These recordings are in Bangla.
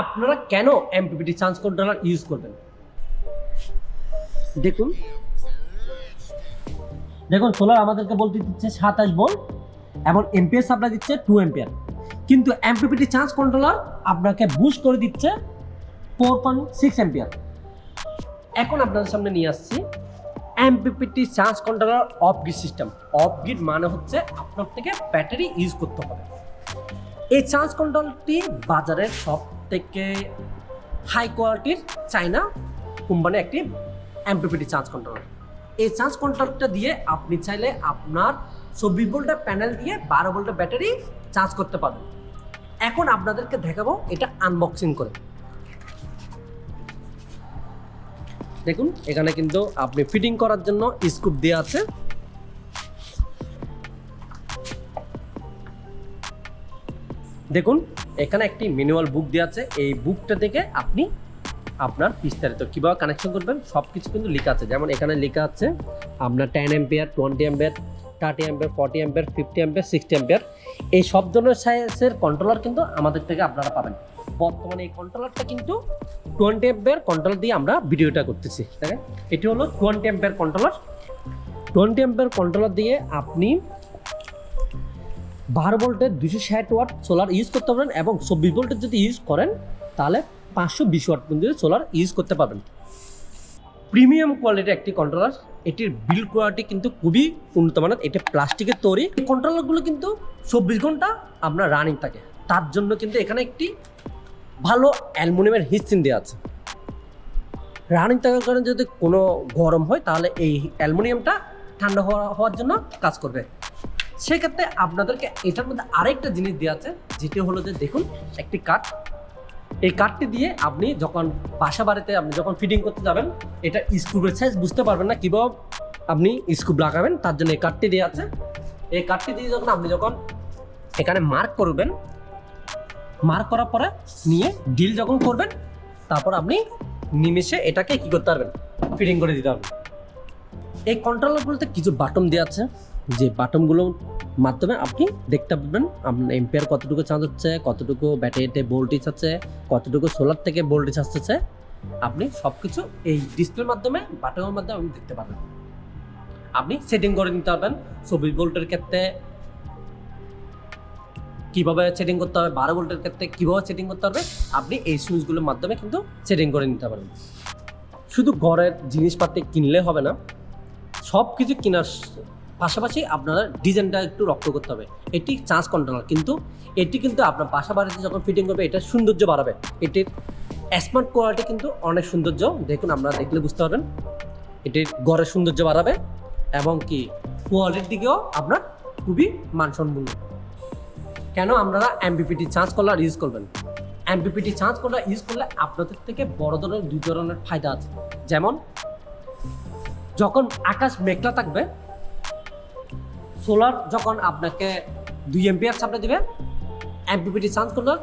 আপনারা কেন এমপিপিটি চার্জ কন্ট্রোলার ইউজ করবেন? দেখুন। দেখুন সোলার আমাদেরকে বলতে দিচ্ছে সাতাশ ভোল্ট এবং এমপিএস আপনার দিচ্ছে টু এম্পিয়ার কিন্তু এমপিপিটি চার্জ কন্ট্রোলার আপনাকে বুস্ট করে দিচ্ছে ফোর পয়েন্ট সিক্স এম্পিয়ার এখন আপনাদের সামনে নিয়ে আসছি MPPT charge controller off grid system off grid মানে হচ্ছে আপনার থেকে ব্যাটারি ইউজ করতে হবে। এই চার্জ কন্ট্রোলটি বাজারের সব থেকে হাই কোয়ালিটির চাইনা কোম্পানি একটি এমপিপিটি চার্জ কন্ট্রোলার এই চার্জ কন্ট্রোলটা দিয়ে আপনি চাইলে আপনার চব্বিশ ভোল্টের প্যানেল দিয়ে বারো ভোল্টের ব্যাটারি চার্জ করতে পারবেন। এখন আপনাদেরকে দেখাবো এটা আনবক্সিং করে। দেখুন, এখানে কিন্তু আপনি ফিটিং করার জন্য স্কুপ দেওয়া আছে। দেখুন এখানে একটি ম্যানুয়াল বুক দেওয়া আছে। এই বুকটা থেকে আপনি আপনার বিস্তারিত কীভাবে কানেকশন করবেন সব কিছু কিন্তু লেখা আছে। যেমন এখানে লেখা আছে, আপনার ten ampere twenty ampere thirty ampere forty ampere fifty ampere sixty ampere এই সব ধরনের সাইজের কন্ট্রোলার কিন্তু আমাদের থেকে আপনারা পাবেন। বর্তমানে এই কন্ট্রোলারটা কিন্তু টোয়েন্টি এম্পিয়ার কন্ট্রোল দিয়ে আমরা ভিডিওটা করতেছি। দেখেন, এটি হলো twenty ampere controller twenty ampere controller দিয়ে আপনি বারো ভোল্টের দুশো ষাট ওয়াট সোলার ইউজ করতে পারেন এবং চব্বিশ ভোল্টের যদি ইউজ করেন, তাহলে পাঁচশো বিশ ওয়াট পর্যন্ত সোলার ইউজ করতে পারবেন। প্রিমিয়াম কোয়ালিটির একটি কন্ট্রোলার এটির বিল কোয়ালিটি কিন্তু খুবই উন্নত মানের, এটা প্লাস্টিকের তৈরি। এই কন্ট্রোলারগুলো কিন্তু চব্বিশ ঘণ্টা আপনার রানিং থাকে। তার জন্য কিন্তু এখানে একটি ভালো অ্যালুমিনিয়ামের হিস্টিন দেওয়া আছে। রানিং থাকার কারণে যদি কোনো গরম হয়, তাহলে এই অ্যালুমিনিয়ামটা ঠান্ডা হওয়া হওয়ার জন্য কাজ করবে। সেক্ষেত্রে আপনাদেরকে এটার মধ্যে আরেকটা জিনিস দেওয়া আছে, যেটি হলো যে দেখুন, একটি কাঠ। এই কাঠটি দিয়ে আপনি যখন বাসা বাড়িতে আপনি যখন ফিটিং করতে যাবেন, এটা স্ক্রুপের সাইজ বুঝতে পারবেন না, কীভাবে আপনি স্ক্রুপ লাগাবেন, তার জন্য এই কাঠটি দেওয়া আছে। এই কাঠটি দিয়ে যখন আপনি যখন এখানে মার্ক করবেন মার্ক করার পরে নিয়ে ডিল যখন করবেন, তারপর আপনি নিমেষে এটাকে কি করতে পারবেন ফিটিং করে দিতে পারবেন। এই কন্ট্রোলারগুলোতে কিছু বাটন দেওয়া আছে। যে বাটনগুলোর মাধ্যমে আপনি দেখতে পাবেন আপনার এম্পিয়ার কতটুকু চার্জ হচ্ছে, কতটুকু ব্যাটারিতে ভোল্টেজ আছে, কতটুকু সোলার থেকে ভোল্টেজ আসতেছে, আপনি সব কিছু এই ডিসপ্লের মাধ্যমে বাটনের মাধ্যমে আপনি দেখতে পারবেন। আপনি সেটিং করে নিতে পারবেন, চব্বিশ ভোল্টের ক্ষেত্রে কীভাবে সেটিং করতে হবে, বারো ভোল্টের ক্ষেত্রে কীভাবে সেটিং করতে হবে, আপনি এই সুইচগুলোর মাধ্যমে কিন্তু সেটিং করে নিতে পারবেন। শুধু ঘরের জিনিসপাতি কিনলে হবে না সব কিছু কেনার পাশাপাশি আপনারা ডিজাইনটা একটু রক্ত করতে হবে। এটি চান্স কন্ট্রোলার কিন্তু এটি কিন্তু আপনার বাসা বাড়িতে যখন ফিটিং করবে, এটা সৌন্দর্য বাড়াবে। এটির স্মার্ট কোয়ালিটি কিন্তু অনেক সৌন্দর্য। দেখুন, আপনারা দেখলে বুঝতে পারবেন। এটির গড়ের সৌন্দর্য বাড়াবে এবং কি কোয়ালিটির দিকেও আপনার খুবই মানসম্পন্ন। কেন আপনারা এমপিপিটি চার্জ কলার ইউজ করবেন? এমপিপিটি চার্জ কলার ইউজ করলে আপনাদের থেকে বড় ধরনের, দুই ধরনের ফায়দা আছে। যেমন, যখন আকাশ মেঘলা থাকবে সোলার যখন আপনাকে দুই এম্পিয়ার সাপ্লাই দিবে এমপিপিটি চার্জ করলে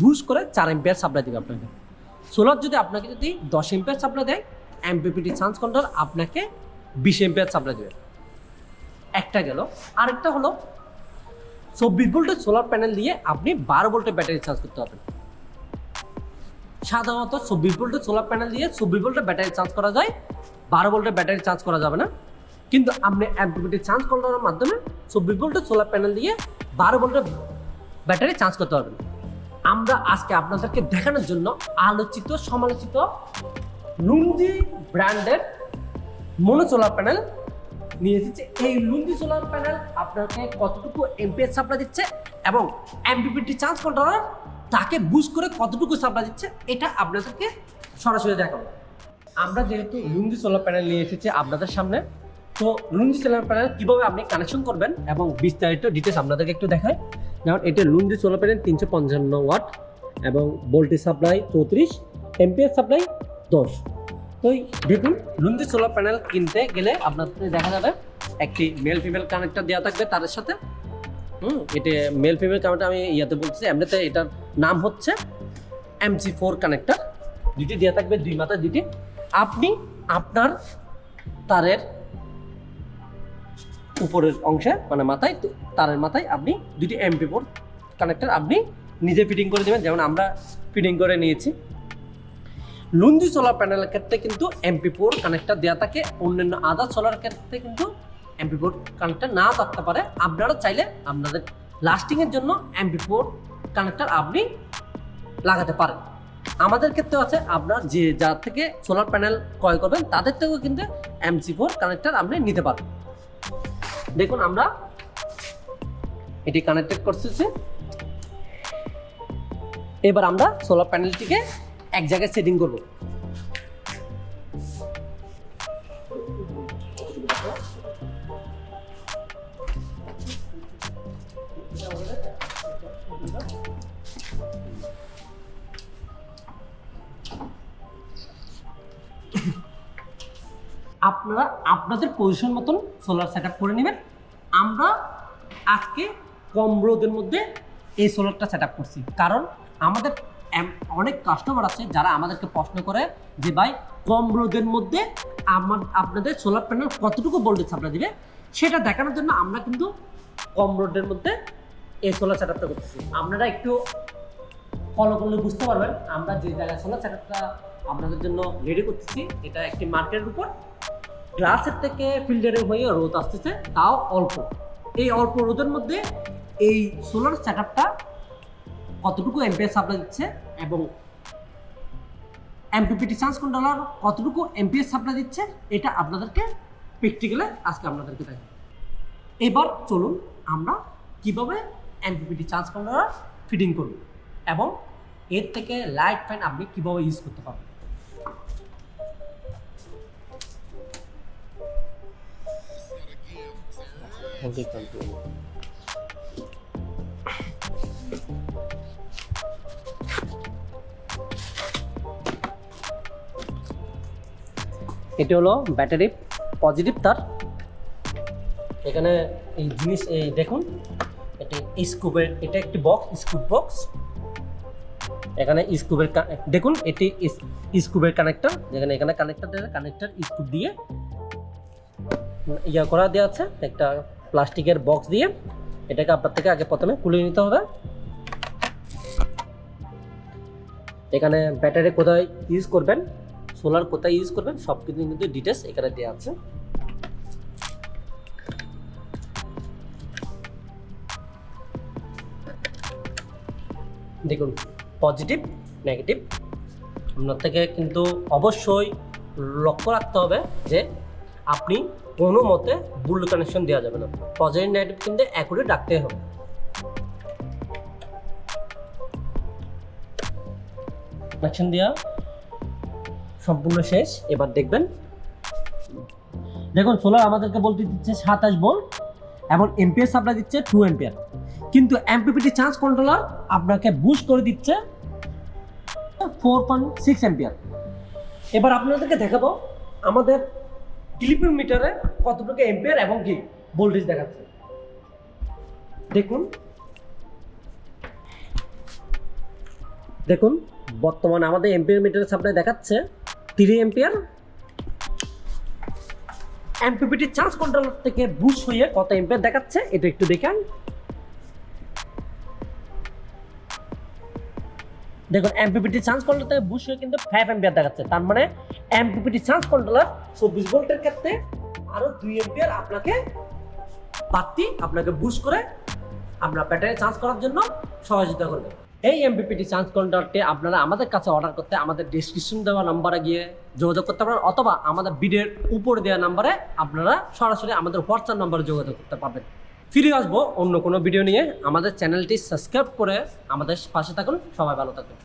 বুস্ট করে চার এম্পিয়ার সাপ্লাই দেবে আপনাকে। সোলার যদি আপনাকে যদি দশ এম্পিয়ার সাপ্লাই দেয় এমপিপিটি চার্জ কন্ট্রোল আপনাকে বিশ এম্পিয়ার সাপ্লাই দেবে। একটা গেল। আরেকটা হলো, চব্বিশ ভোল্টের সোলার প্যানেল দিয়ে আপনি বারো ভোল্টের ব্যাটারি চার্জ করতে পারবেন। সাধারণত চব্বিশ ভোল্টের সোলার প্যানেল দিয়ে চব্বিশ ভোল্টের ব্যাটারি চার্জ করা যায়, বারো ভোল্টের ব্যাটারি চার্জ করা যাবে না। কিন্তু আপনি এমপিপিটি চার্জ কন্ট্রোলের মাধ্যমে চব্বিশ ভোল্টের সোলার প্যানেল দিয়ে বারো ভোল্টের ব্যাটারি চার্জ করতে পারবেন। আমরা আজকে আপনাদেরকে দেখানোর জন্য আলোচিত, সমালোচিত লুঙ্গি ব্র্যান্ডের মনো সোলার প্যানেল নিয়ে এসেছে। এই লুঙ্গি সোলার প্যানেল আপনাকে কতটুকু এমপিএস সাপ্লাই দিচ্ছে এবং এমপিপিটি চার্জ কন্ট্রোলার তাকে বুস্ট করে কতটুকু সাপ্লাই দিচ্ছে, এটা আপনাদেরকে সরাসরি দেখাবো। আমরা যেহেতু লুঙ্গি সোলার প্যানেল নিয়ে এসেছি আপনাদের সামনে তো লুঙ্গি সোলার প্যানেল কীভাবে আপনি কানেকশন করবেন এবং বিস্তারিত ডিটেলস আপনাদেরকে একটু দেখায় যেমন এটা লুঙ্গি সোলার প্যানেল তিনশো পঞ্চান্ন ওয়াট এবং ভোল্টেজ সাপ্লাই চৌত্রিশ এমপিএস সাপ্লাই দশ। তো দেখুন, লুঙ্গি সোলার প্যানেল কিনতে গেলে আপনাদের দেখা যাবে, একটি মেল ফিমেল কানেক্টর দেওয়া থাকবে তাদের সাথে। হুম, এটা মেল ফিমেল কানেক্টর আমি ইয়াতে বলছি এমনিতে এটার নাম হচ্ছে এমসি ফোর কানেক্টর দুটি দেওয়া থাকবে, দুই মাথায় দুটি আপনি আপনার তারের উপরের অংশে মানে মাথায় তারের মাথায় আপনি দুটি এমপি ফোর কানেক্টর আপনি নিজে ফিটিং করে দেবেন যেমন আমরা ফিটিং করে নিয়েছি। লুন্দি সোলার প্যানেলের ক্ষেত্রে কিন্তু এমপি ফোর কানেক্টার দেওয়া থাকে। অন্যান্য আদার সোলার ক্ষেত্রে কিন্তু এমপি ফোর কানেক্টার না থাকতে পারে। আপনারা চাইলে আপনাদের লাস্টিংয়ের জন্য এমপি ফোর কানেক্টার আপনি লাগাতে পারেন। আমাদের ক্ষেত্রে আছে, আপনার যে যার থেকে সোলার প্যানেল ক্রয় করবেন, তাদের থেকেও কিন্তু এমসি ফোর কানেক্টার আপনি নিতে পারবেন। দেখুন আমরা এটি কানেক্টেড করতেছি এবার আমরা সোলার প্যানেলটিকে এক জায়গায় সেটিং করব। আপনারা আপনাদের পজিশন মতন সোলার সেট করে নেবেন। আমরা আজকে কম রোদের মধ্যে এই সোলারটা সেট করছি। কারণ আমাদের অনেক কাস্টমার আছে যারা আমাদেরকে প্রশ্ন করে যে, ভাই, কম রোদের মধ্যে আমার, আপনাদের সোলার প্যানেল কতটুকু ভোল্টেজ সাপ্লাই দিবে? সেটা দেখানোর জন্য আমরা কিন্তু কম রোদের মধ্যে এই সোলার সেট আপটা করতেছি। আপনারা একটু ফলো করলে বুঝতে পারবেন, আমরা যে জায়গায় সোলার সেট আপনাদের জন্য রেডি করতেছি, এটা একটি মার্কেটের উপর। গ্লাসের থেকে ফিল্টারিং হয়ে রোদ আসতেছে, তাও অল্প। এই অল্প রোদের মধ্যে এই সোলার সেট কতটুকু এমপিএস সাপ্লাই দিচ্ছে এবং এমপিপিটি চান্স কন্ট্রোলার কতটুকু এমপিএস সাপ্লাই দিচ্ছে, এটা আপনাদেরকে প্র্যাকটিক্যালে আজকে আপনাদেরকে দেখাবো। এবার চলুন আমরা কীভাবে এমপিপিটি চার্জ কন্ট্রোলার ফিটিং করব এবং এর থেকে লাইট ফ্যান আপনি কীভাবে ইউজ করতে পারবেন। এটি হলো ব্যাটারি পজিটিভ তার। এখানে এই জিনিস, এই দেখুন, এটি স্কুপের এটা একটি বক্স স্কুপ বক্স এখানে স্কুপের দেখুন, এটি স্কুপের কানেক্টর যেখানে এখানে কানেক্টর কানেক্টর স্কুপ দিয়ে ইয়া করা দেওয়া আছে, একটা প্লাস্টিকের বক্স দিয়ে এটাকে আপনার থেকে আগে প্রথমে খুলে নিতে হবে। এখানে ব্যাটারি কোথায় ইউজ করবেন, সোলার কোথায় ইউজ করবেন, সব কিছু কিন্তু ডিটেলস এখানে দেওয়া আছে। দেখুন পজিটিভ নেগেটিভ আপনার থেকে কিন্তু অবশ্যই লক্ষ্য রাখতে হবে যে আপনি কোনো মতে ভুল কানেকশন দেওয়া যাবে না। পজিটিভ নেগেটিভ কিন্তু অ্যাকুরেট রাখতে হবে। কানেকশন দেওয়া সম্পূর্ণ শেষ। এবার দেখবেন। দেখুন সোলার আমাদেরকে বলতে দিচ্ছে সাতাশ ভোল্ট এবং এমপিএস সাপ্লাই দিচ্ছে টু এমপিয়ার কিন্তু এমপিপিটি চার্জ কন্ট্রোলার আপনাকে বুস্ট করে দিচ্ছে ফোর পয়েন্ট সিক্স এমপিয়ার এবার আপনাদেরকে দেখাবো আমাদের ক্লিপিং মিটারে কতটুকু এম্পিয়ার এবং কি ভোল্টেজ দেখাচ্ছে? দেখুন। দেখুন, বর্তমানে আমাদের এম্পিয়ার মিটারের সাপ্লাই দেখাচ্ছে three ampere MPPT charge controller থেকে বুশ হয়ে কত এম্পিয়ার দেখাচ্ছে, এটা একটু দেখান দেখুন এমপিপিটি চান্স কন্ট্রোলার থেকে বুশ হয়ে কিন্তু ফাইভ এমপিয়ার দেখাচ্ছে। তার মানে এমপিপিটি চার্জ কন্ট্রোলার চব্বিশ ভোল্টের ক্ষেত্রে আরও দুই এমপিয়ার আপনাকে বাড়তি, আপনাকে বুশ করে আপনার ব্যাটারি চার্জ করার জন্য সহযোগিতা করবে। এই এমপিপিটি চার্জ কন্ট্রোলারটি আপনারা আমাদের কাছে অর্ডার করতে আমাদের ডিসক্রিপশন দেওয়া নাম্বারে গিয়ে যোগাযোগ করতে পারেন, অথবা আমাদের ভিডিওর উপরে দেওয়া নাম্বারে আপনারা সরাসরি আমাদের হোয়াটসঅ্যাপ নাম্বারে যোগাযোগ করতে পারবেন। ফিরে আসব অন্য কোনো ভিডিও নিয়ে। আমাদের চ্যানেলটি সাবস্ক্রাইব করে আমাদের পাশে থাকুন। সবাই ভালো থাকুন